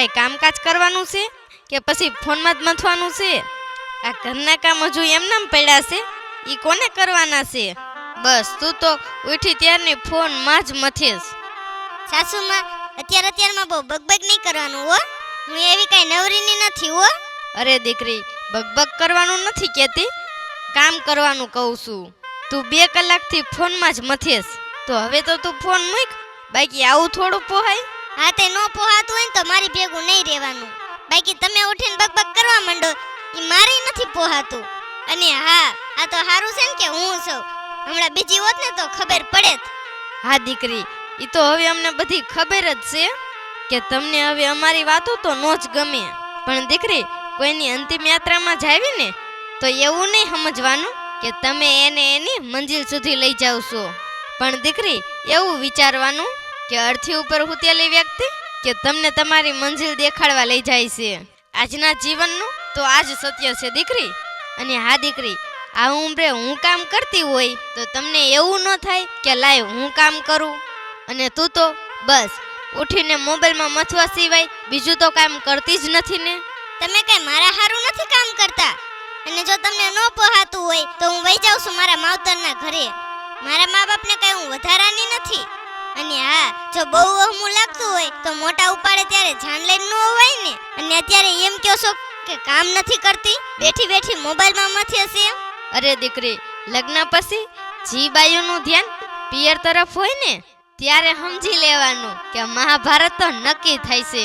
કઈ કામકાજ કરવાનું છે કે પછી ફોનમાં જ મથવાનું છે? આ ઘરના કામ હજુ એમ નામ પડ્યા છે એ કોને કરવાના છે? બસ તું તો ઉઠી ત્યારની ફોનમાં જ મથીશ. સાસુમાં અત્યાર અત્યારમાં બહુ બગબગ નહીં કરવાનું હો. હું એવી કઈ નવરીની નથી હો. અરે દીકરી બગબગ કરવાનું નથી કહેતી. કામ કરવાનું કહું છું. તું બે કલાકથી ફોનમાં જ મથીશ. તો હવે તો તું ફોન મૂક બાકી આવું થોડું પોહાય. હા તે નો પોહાતું હોય ને તો મારી ભેગું નહીં રહેવાનું. બાકી તમે ઉઠીને બકબક કરવા માંડો એ મારે નથી પોહાતું. અને હા, આ તો સારું છે ને કે હું છું. હમણાં બીજી હોત ને તો ખબર પડે. હા, દીકરી એ તો હવે અમને બધી ખબર જ છે કે તમને હવે અમારી વાતો તો નો જ ગમે. પણ દીકરી, કોઈની અંતિમ યાત્રામાં જાવી ને, તો એવું નહીં સમજવાનું કે તમે એને એની મંજિલ સુધી લઈ જાવ છો. પણ દીકરી, એવું વિચારવાનું કે અર્થી ઉપર હુતેલી વ્યક્તિ કે તમને તમારી મંજિલ દેખાડવા લઈ જાય છે. આજના જીવનનું તો આજ સત્ય છે, દીકરી. અને હા, દીકરી, આ ઉંમરે હું કામ કરતી હોય તો તમને એવું ન થાય કે લાય હું કામ કરું. અને તું તો બસ, ઉઠીને મોબાઈલમાં મથવા સિવાય બીજું તો કામ કરતી જ નથી ને. તમે કઈ મારા હારું નથી કામ કરતા? અને જો તમને ન પહાતું હોય તો હું વહી જાઉં છું મારા માવતરના ઘરે. મારા મા બાપને કઈ હું વધારાની નથી. અને હા, જો બહુ અમું લાગતું હોય, તો મોટા ઉપાડે ત્યારે જાન લઈને ન હોય ને. અને અત્યારે એમ કહો છો કે કામ નથી કરતી? બેઠી બેઠી મોબાઈલમાં મથી હશે એમ? અરે દીકરી, લગ્ન પછી જી બાયુનું ધ્યાન પિયર તરફ હોય ને, ત્યારે સમજી લેવાનું કે મહાભારત તો નક્કી થાય છે.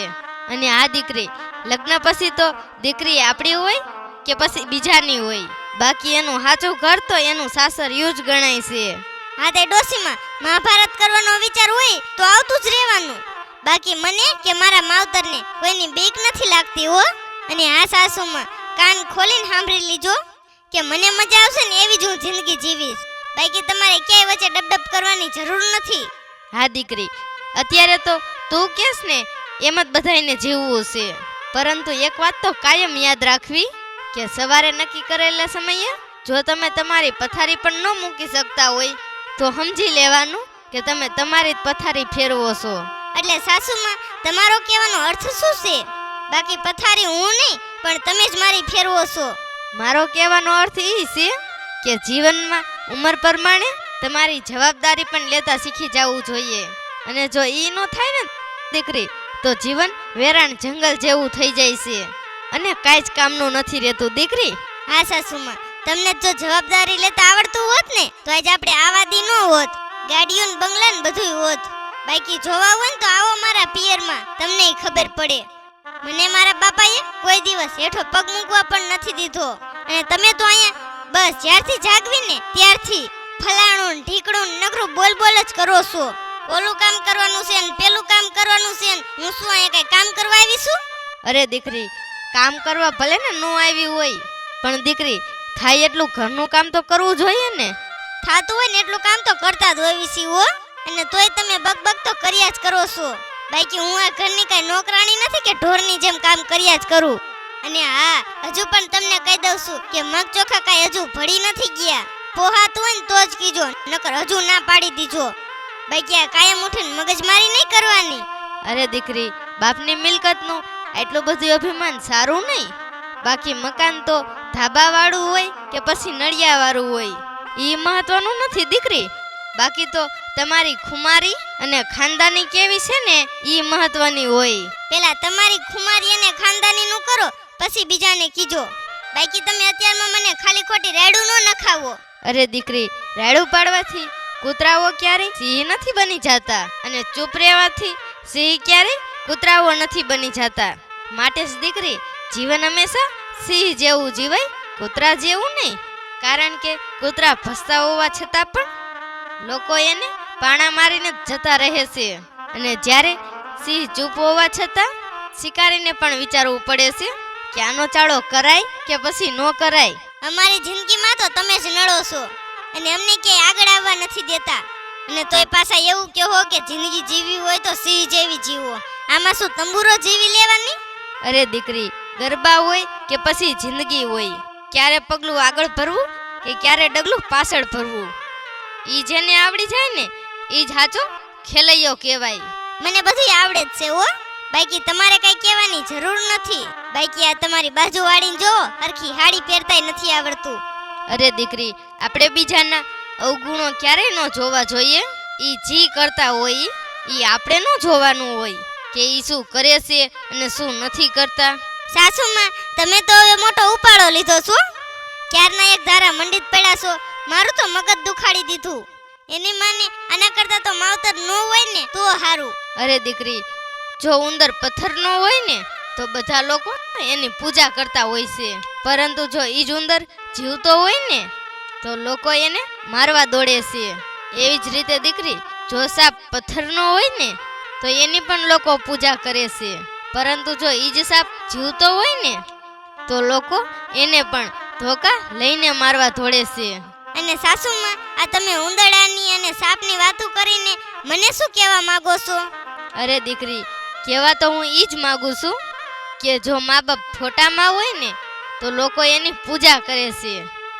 અને આ દીકરી, લગ્ન પછી તો દીકરી આપણી હોય કે પછી બીજાની હોય? બાકી એનું સાચું ઘર તો એનું સાસર યુજ ગણાય છે. હા તે ડોસીમાં મહાભારત કરવાનો વિચાર હોય તો આવતું જ રહેવાનું. બાકી મને કે મારા માવતરને કોઈની બીક નથી લાગતી હો. અને આ સાસુમાં કાન ખોલીને સાંભળી લીજો કે મને મજા આવશે ને એવી જ હું જિંદગી જીવીશ. બાકી તમારે ક્યાંય વચ્ચે ડબડબ કરવાની જરૂર નથી. હા, દીકરી, અત્યારે તો તું કેસ ને એમ જ બધાયને જીવવું છે. પરંતુ એક વાત તો કાયમ યાદ રાખવી કે સવારે નક્કી કરેલા સમયે જો તમે તમારી પથારી પણ ન મૂકી શકતા હોય તો સમજી લેવાનું કે તમે તમારી જ પથારી ફેરવો છો. એટલે સાસુમાં તમારો કહેવાનો અર્થ શું છે? બાકી પથારી હું નહીં પણ તમે જ મારી ફેરવો છો. મારો કહેવાનો અર્થ એ છે કે જીવનમાં ઉંમર પ્રમાણે તમારી જવાબદારી પણ લેતા શીખી જવું જોઈએ. અને જો એ ન થાય ને દીકરી તો જીવન વેરાણ જંગલ જેવું થઈ જાય છે. અને કાંઈ જ કામનું નથી રહેતું દીકરી? હા સાસુમાં તમને જો જવાબદારી લેતા આવડતું હોત ને, તો આજે આપણે આવાદી ન હોત. ગાડીઓ ને બંગલા ને બધું હોત. બાકી જોવા હોય ને તો આવો મારા પિયરમાં તમને ખબર પડે. મને મારા બાપાએ કોઈ દિવસ હેઠો પગ મૂકવા પણ નથી દીધો. અને તમે તો અહીંયા બસ જ્યારથી જાગવી ને ત્યારથી ફલાણું ઢીકણું નકરું બોલ બોલ જ કરો છો. ઓલું કામ કરવાનું છે ને પેલું કામ કરવાનું છે ને, હું શું અહીંયા કઈ કામ કરવા આવી છું? અરે દીકરી, કામ કરવા ભલે ને ન આવી હોય, પણ દીકરી થાય એટલું ઘરનું કામ તો કરવું જોઈએ ને. થાતું હોય ને એટલું કામ તો કરતા જ હોય છી હો. અને તોય તમે બકબક તો કર્યા જ કરો છો. બાકી હું આ ઘરની કઈ નોકરાણી નથી કે ઢોરની જેમ કામ કર્યા જ કરું. અને હા હજુ પણ તમને કહી દઉં છું કે મગ ચોખા કાંઈ હજુ ભળી નથી ગયા. પોહાતું હોય ને તો જ કીજો નકર હજુ ના પાડી દીજો. બાકી આ કાયમ ઉઠીને મગજમારી નહીં કરવાની. અરે દીકરી બાપની મિલકતનું એટલું બધું અભિમાન સારું નહીં. બાકી મકાન તો ધાબા વાળું હોય કે પછી નળિયા વાળું હોય એ મહત્વનું નથી દીકરી. બાકી તો તમારી ખુમારી અને ખાનદાની કેવી છે ને એ મહત્વની હોય. પેલા તમારી ખુમારી અને ખાનદાનીનું કરો પછી બીજાને કીજો. બાકી તમે અત્યારમાં મને ખાલી ખોટી રેડું ન નખાવો. અરે દીકરી રેડું પાડવાથી કૂતરાઓ ક્યારેય સિંહ નથી બની જતા અને ચૂપ રહેવાથી સિંહ ક્યારેય કૂતરાઓ નથી બની જતા. માટે જ દીકરી જીવન હંમેશા સિંહ જેવું જીવાય કૂતરા જેવું નહીં. કારણ કે કૂતરા ભસતા હોવા છતાં પણ લોકો એને પાણા મારીને જતા રહે છે. અને જ્યારે સિંહ ચૂપ હોવા છતાં શિકારીને પણ વિચારવું પડે છે કે આનો ચાળો કરાય કે પછી ન કરાય. અમારી જિંદગીમાં તો તમે જ નડો છો અને અમને ક્યાંય આગળ આવવા નથી દેતા. અને તોય પાછા એવું કહો કે જિંદગી જીવી હોય તો સિંહ જેવી જીવો. આમાં શું તંબુરો જીવી લેવાની? અરે દીકરી ગરબા હોય કે પછી જિંદગી હોય? ક્યારે પગલું આગળ ભરવું કે ક્યારે ડગલું પાછળ ભરવું? ઈ જેને આવડી જાય ને ઈ જ હાચો ખેલૈયો કહેવાય. મને બધું આવડે જ છે હો. બાકી તમારે કઈ કહેવાની જરૂર નથી. બાકી આ તમારી બાજુ વાળીને જો હરખી હાડી પહેરતાય નથી આવડતું. અરે દીકરી આપણે બીજાના અવગુણો ક્યારેય ન જોવા જોઈએ. ઈ જી કરતા હોય ઈ આપણે ન જોવાનું હોય કે ઈ શું કરે છે અને શું નથી કરતા. સાસુમાં તમે તો હવે મોટો ઉપાડો લીધો છો. ક્યારના એક ધારા મંડિત પડ્યા છો, મારું તો મગજ દુખાડી દીધું. એની માને આના કરતા તો માવતર ન હોય ને તો હારું. અરે દીકરી, જો ઉંદર પથ્થર નો હોય ને, તો બધા લોકો એની પૂજા કરતા હોય છે. પરંતુ જો ઈ જ ઉંદર જીવતો હોય ને, તો લોકો એને મારવા દોડે છે. એવી જ રીતે દીકરી, જો સાપ પથ્થરનો હોય ને, તો એની પણ લોકો પૂજા કરે છે. પરંતુ જો ઈ જ સાપ જીવતો હોય ને તો લોકો એને પણ ધોકા લઈને મારવા ધોડે છે. અને સાસુમાં આ તમે ઉંદરડાની અને સાપની વાતો કરીને મને શું કહેવા માંગો છો? અરે દીકરી કહેવા તો હું એ જ માગું છું કે જો મા બાપ ફોટામાં હોય ને તો લોકો એની પૂજા કરે છે.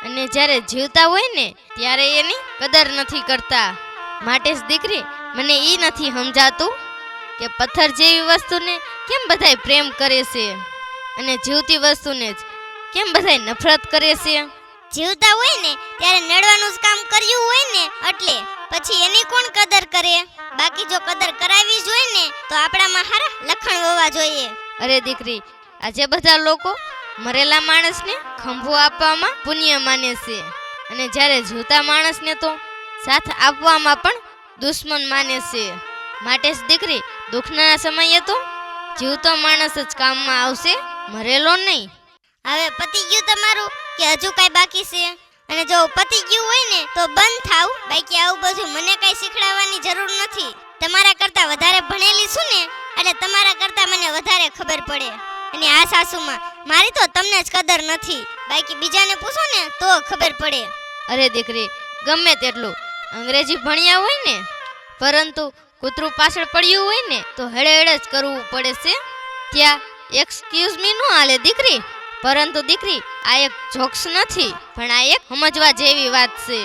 અને જ્યારે જીવતા હોય ને ત્યારે એની કદર નથી કરતા. માટે જ દીકરી મને એ નથી સમજાતું કે પથ્થર જેવી વસ્તુને કેમ બધાય પ્રેમ કરે છે? અને જીવતી વસ્તુને જ કેમ બધાય નફરત કરે છે? જીવતા હોય ને ત્યારે નડવાનું જ કામ કર્યું હોય ને એટલે પછી એની કોણ કદર કરે? બાકી જો કદર કરાવી જોઈએ ને તો આપણામાં હારા લખણ હોવા જોઈએ. અરે દીકરી આજે બધા લોકો મરેલા માણસને ખંભો આપવામાં પુણ્ય માને છે. અને જ્યારે જીવતા માણસને તો સાથ આપવામાં પણ દુશ્મન માને છે. માટે જ દીકરી દુઃખના સમયે તો જીવતો માણસ જ કામમાં આવશે મરેલો નહીં. હવે પતી ગયું તમારું કે હજુ કાંઈ બાકી છે? અને જો પતી ગયું હોય ને તો બંધ થાવ. બાકી આવું બધું મને કાંઈ શીખડાવવાની જરૂર નથી. તમારા કરતાં વધારે ભણેલી છું ને એટલે તમારા કરતાં મને વધારે ખબર પડે. અને આ સાસુમાં મારી તો તમને જ કદર નથી. બાકી બીજાને પૂછો ને તો ખબર પડે. અરે દીકરી ગમે તેટલું. અંગ્રેજી ભણ્યા હોય ને પરંતુ કૂતરું પાછળ પડ્યું હોય ને, તો હેડે હેડે જ કરવું પડે છે. ત્યાં એક્સક્યુઝ મી નો હાલે દીકરી. પરંતુ દીકરી, આ એક જોક્સ નથી, પણ આ એક સમજવા જેવી વાત છે.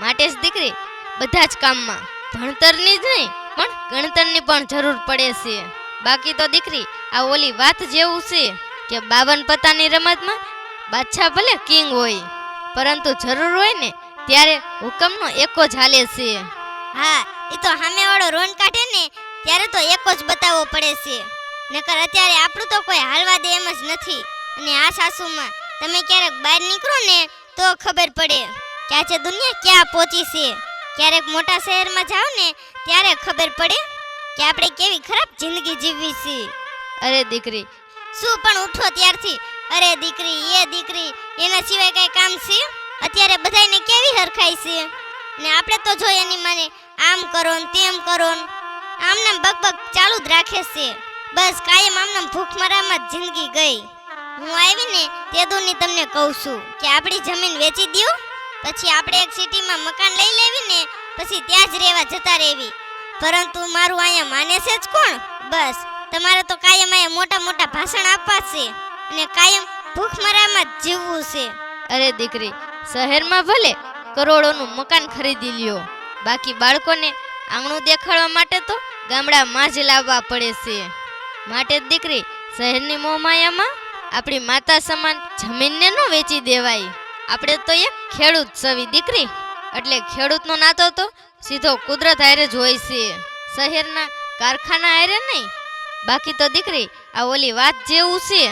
માટે જ દીકરી, બધા જ કામમાં, ભણતરની જ નહીં, પણ ગણતરની પણ જરૂર પડે છે. બાકી તો દીકરી, આ ઓલી વાત જેવું છે કે બાવન પત્તાની રમતમાં બાદશાહ ભલે કિંગ હોય, પરંતુ જરૂર હોય ને, ત્યારે હુકમનો એકો જ હાલે છે. હા એ તો સામેવાળો રોન કાઢે ને ત્યારે તો એકો જ બતાવવો પડે છે. નકર અત્યારે આપણું તો કોઈ હાલવા દે એમ જ નથી. અને આ સાસુમાં તમે ક્યારેક બહાર નીકળો ને તો ખબર પડે કે આજે દુનિયા ક્યાં પહોંચી છે. ક્યારેક મોટા શહેરમાં જાઓ ને ત્યારે ખબર પડે કે આપણે કેવી ખરાબ જિંદગી જીવવી છે. અરે દીકરી. શું પણ ઉઠો ત્યારથી. અરે દીકરી એ દીકરી એના સિવાય કઈ કામ છે? અત્યારે બધાયને કેવી હરખાય છે? ને આપણે તો જો એની માને આમ કરો ને તેમ કરો ને આમનામ બકબક ચાલુ જ રાખે છે. બસ કાયમ આમને ભૂખમરામાં જ જિંદગી ગઈ. હું આવી ને તે દુની તમને કહું છું કે આપણી જમીન વેચી દ્યો, પછી આપણે એક સિટીમાં મકાન લઈ લેવી ને પછી ત્યાં જ રહેવા જતા રહેવી પરંતુ મારું અહીંયા માને છે જ કોણ? બસ, તમારે તો કાયમ અહીંયા મોટા મોટા ભાષણ આપવા છે અને કાયમ ભૂખમરામાં જ જીવવું છે. અરે દીકરી, શહેરમાં ભલે કરોડોનું મકાન ખરીદી લ્યો. બાકી બાળકોને આંગણું દેખાડવા માટે તો ગામડામાં જ લાવવા પડે છે. માટે દીકરી શહેરની મોહમાયામાં આપણી માતા સમાન જમીનને ન વેચી દેવાય. આપણે તો એક ખેડૂત સવી દીકરી, એટલે ખેડૂતનો નાતો તો સીધો કુદરત હારે જ છે. શહેરના કારખાના હારે નહીં. બાકી તો દીકરી આ ઓલી વાત જેવું છે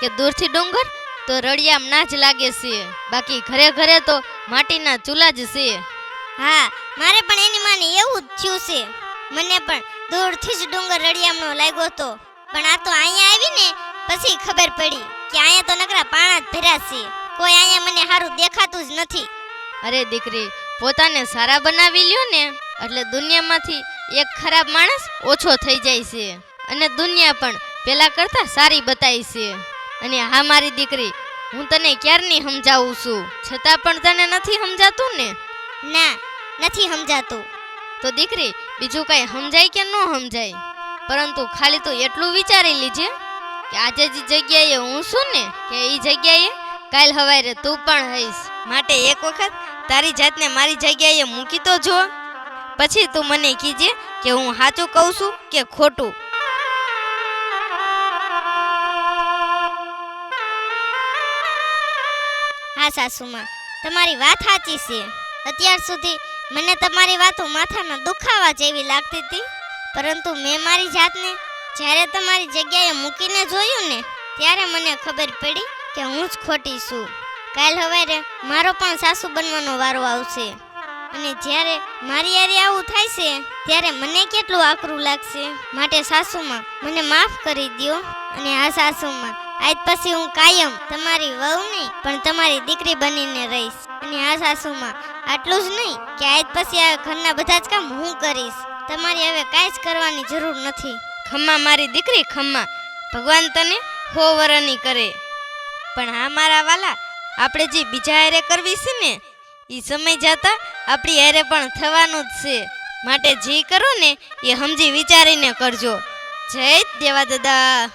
કે દૂરથી ડુંગર તો રળિયામ ના જ લાગે છે. બાકી ઘરે ઘરે તો માટીના ચૂલા જ છે. હા મારે પણ એની માને એવું જ થયું છે. મને પણ દૂરથી જ ડુંગર રળિયામનો લાગ્યો હતો. પણ આ તો અહીંયા આવી ને પછી ખબર પડી કે અહીંયા તો નકરા પાણા જ ભર્યા છે. કોઈ અહીંયા મને સારું દેખાતું જ નથી. અરે દીકરી પોતાને સારા બનાવી લ્યો ને એટલે દુનિયામાંથી એક ખરાબ માણસ ઓછો થઈ જાય છે. અને દુનિયા પણ પેલા કરતા સારી બતાવી છે. અને હા મારી દીકરી હું તને ક્યારની સમજાવું છું? છતાં પણ તને નથી સમજાતું ને? ના નથી સમજાતું. તો દીકરી બીજું કઈ સમજાય કે ન સમજાય? પરંતુ ખાલી તું એટલું વિચારી લીજે કે આજે જે જગ્યાએ હું છું ને કે એ જગ્યાએ કાલ હવારે તું પણ હઈશ માટે એક વખત તારી જાતને મારી જગ્યાએ મૂકી તો જો. પછી તું મને કીજે કે હું સાચું કહું છું કે ખોટું. હા સાસુમાં તમારી વાત સાચી છે. અત્યાર સુધી મને તમારી વાતો માથામાં દુખાવા જેવી લાગતી હતી. પરંતુ મેં મારી જાતને જ્યારે તમારી જગ્યાએ મૂકીને જોયું ને, ત્યારે મને ખબર પડી કે હું જ ખોટી છું. કાલ સવારે મારો પણ સાસુ બનવાનો વારો આવશે. અને જ્યારે મારી યારે આવું થાય છે, ત્યારે મને કેટલું આકરું લાગશે? માટે સાસુમાં મને માફ કરી દ્યો. અને આ સાસુમાં, આજ પછી હું કાયમ તમારી વહુ નહીં પણ તમારી દીકરી બનીને રહીશ. અને આ સાસુમાં. આટલું જ નહીં કે આજ પછી આ ઘરના બધા જ કામ હું કરીશ. તમારી હવે કાંઈ જ કરવાની જરૂર નથી. ખમ્મા મારી દીકરી, ખમ્મા. ભગવાન તને હો વરની કરે. પણ હા મારા વાલા, આપણે જે બીજા હારે કરવી છે ને એ સમય જતા આપણી હારે પણ થવાનું જ છે. માટે જે કરો ને, એ સમજી વિચારીને કરજો. જય દેવા દાદા.